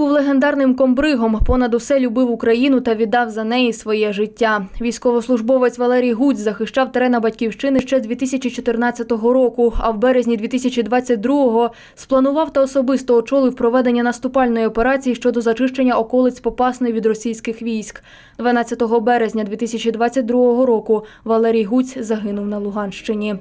був легендарним комбригом. Понад усе любив Україну та віддав за неї своє життя. Військовослужбовець Валерій Гуць захищав терена батьківщини ще з 2014 року. А в березні 2022-го спланував та особисто очолив проведення наступальної операції щодо зачищення околиць Попасної від російських військ. 12 березня 2022 року Валерій Гуць загинув на Луганщині.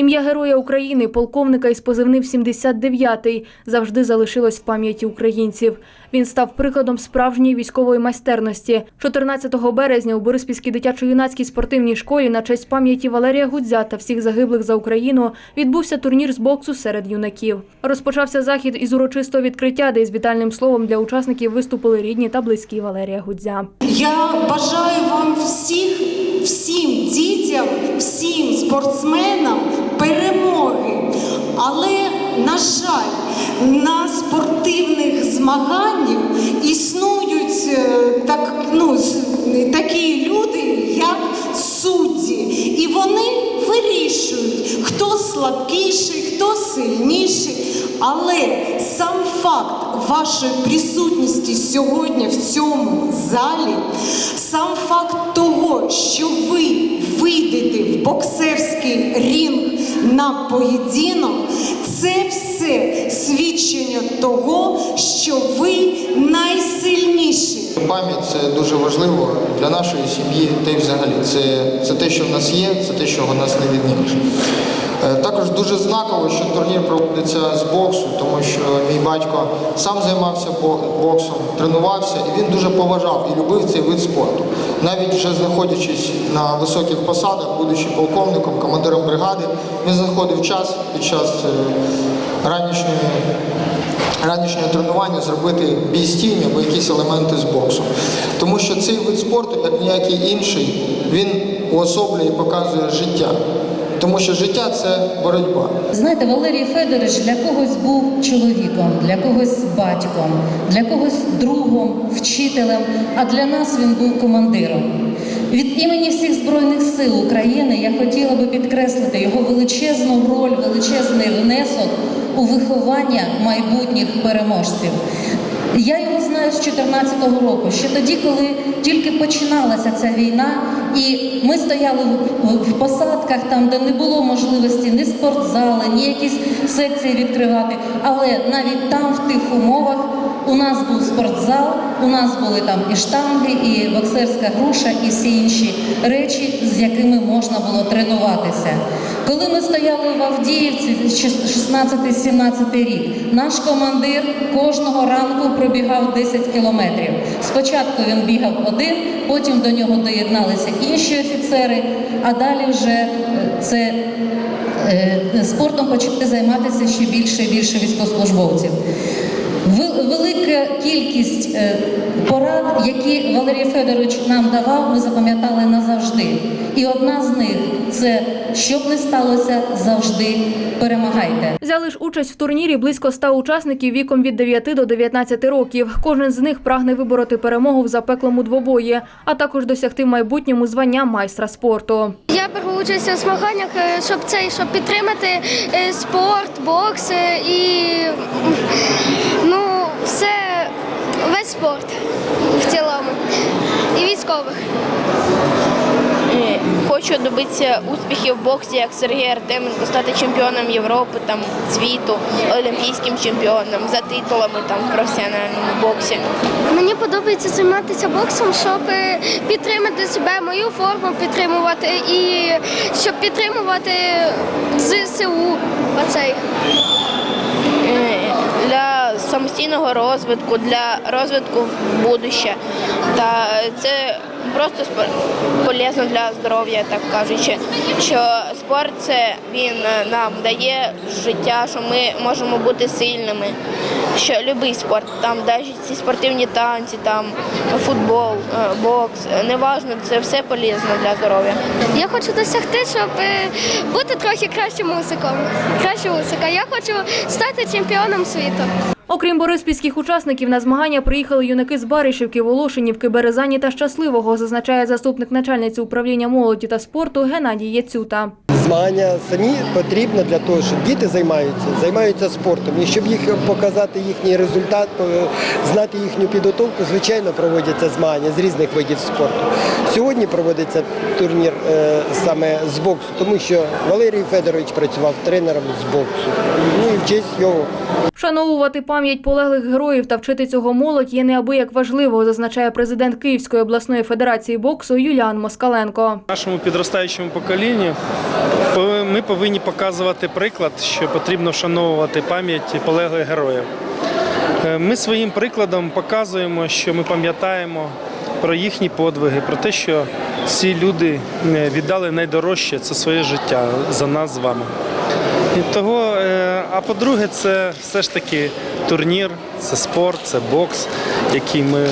Ім'я Героя України, полковника із позивним 79-й, завжди залишилось в пам'яті українців. Він став прикладом справжньої військової майстерності. 14 березня у Бориспільській дитячо-юнацькій спортивній школі на честь пам'яті Валерія Гудзя та всіх загиблих за Україну відбувся турнір з боксу серед юнаків. Розпочався захід із урочистого відкриття, де із вітальним словом для учасників виступили рідні та близькі Валерія Гудзя. Я бажаю вам всіх, всім дітям, всім спортсменам перемоги. Але, на жаль, на спортивних змаганнях існують е, так, ну, такі люди, як судді. І вони вирішують, хто слабкіший, хто сильніший. Але сам факт вашої присутності сьогодні в цьому залі, сам факт того, що ви вийдете в боксерський рінг на поєдинок, це все свідчення того, що ви найсильніші. Пам'ять це дуже важливо для нашої сім'ї та й взагалі. Це, це те, що в нас є, це те, що в нас не віднімеш. Також дуже знаково, що турнір проводиться з боксу, тому що мій батько сам займався боксом, тренувався, і він дуже поважав і любив цей вид спорту. Навіть вже знаходячись на високих посадах, будучи полковником, командиром бригади, він знаходив час під час е, ранішньої ранішнього тренування зробити бій або якісь елементи з боксу. Тому що цей вид спорту, як ніякий інший, він уособлює і показує життя. Тому що життя це боротьба. Знаєте, Валерій Федорович для когось був чоловіком, для когось батьком, для когось другом, вчителем, а для нас він був командиром. Від імені всіх Збройних сил України я хотіла би підкреслити його величезну роль, величезний внесок у виховання майбутніх переможців. Я знаю з 14-го року, ще тоді, коли тільки починалася ця війна, і ми стояли в, посадках, там, де не було можливості ні спортзали, ні якісь секції відкривати. Але навіть там, в тих умовах, у нас був спортзал, у нас були там і штанги, і боксерська груша, і всі інші речі, з якими можна було тренуватися. Коли ми стояли в Авдіївці 16-17 рік, наш командир кожного ранку пробігав 10 кілометрів. Спочатку він бігав один, потім до нього доєдналися інші офіцери, а далі вже е, це е, спортом почали займатися ще більше і більше військовослужбовців. Велика кількість е, порад, які Валерій Федорович нам давав, ми запам'ятали назавжди. І одна з них це щоб не сталося, завжди перемагайте. Взяли ж участь в турнірі близько ста учасників віком від 9 до 19 років. Кожен з них прагне вибороти перемогу в запеклому двобої, а також досягти в майбутньому звання майстра спорту. Я беру участь у змаганнях, е, щоб цей, щоб підтримати е, спорт, бокс і ну, все, весь спорт в цілому. І військових. Хочу добитися успіхів в боксі, як Сергій Артеменко, стати чемпіоном Європи, там, світу, олімпійським чемпіоном, за титулами там, в професіональному боксі. Мені подобається займатися боксом, щоб підтримати себе, мою форму підтримувати і щоб підтримувати ЗСУ. Оцей. Самостійного розвитку, для розвитку в будуще. Та це просто полезно для здоров'я, так кажучи. Що спорт це він е, нам дає життя, що ми можемо бути сильними. Що будь-який спорт, там навіть ці спортивні танці, там футбол, е, бокс, е, неважно, це все полезно для здоров'я. Я хочу досягти, щоб е, бути трохи кращим музиком. Краще музика. Я хочу стати чемпіоном світу. Окрім бориспільських учасників, на змагання приїхали юнаки з Баришівки, Волошинівки, Березані та Щасливого, зазначає заступник начальниці управління молоді та спорту Геннадій Яцюта. Змагання самі потрібно для того, щоб діти займаються, займаються спортом. І щоб їх показати їхній результат, знати їхню підготовку, звичайно, проводяться змагання з різних видів спорту. Сьогодні проводиться турнір е, саме з боксу, тому що Валерій Федорович працював тренером з боксу. Ну і в честь його Вшановувати пам'ять полеглих героїв та вчити цього молодь є неабияк важливо, зазначає президент Київської обласної федерації боксу Юліан Москаленко. Нашому підростаючому поколінню ми повинні показувати приклад, що потрібно вшановувати пам'ять полеглих героїв. Е, Ми своїм прикладом показуємо, що ми пам'ятаємо про їхні подвиги, про те, що ці люди е, віддали найдорожче це своє життя за нас з вами. І того, е, а по-друге, це все ж таки турнір, це спорт, це бокс, який ми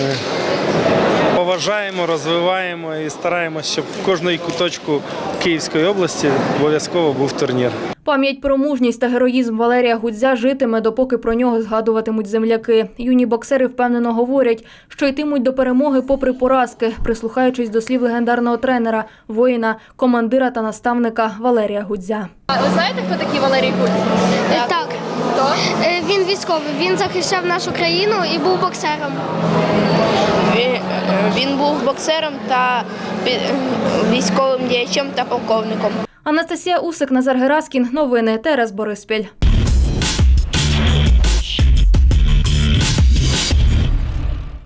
поважаємо, розвиваємо і стараємося, щоб в кожної куточку Київської області обов'язково був турнір. Пам'ять про мужність та героїзм Валерія Гудзя житиме, допоки про нього згадуватимуть земляки. Юні боксери впевнено говорять, що йтимуть до перемоги попри поразки, прислухаючись до слів легендарного тренера, воїна, командира та наставника Валерія Гудзя. А ви знаєте, хто такий Валерій Гудь? Е, Так. Е, Він військовий, він захищав нашу країну і був боксером. Він, е, був боксером та військовим діячем та полковником. Анастасія Усик, Назар Гераскін. Новини Терес Бориспіль.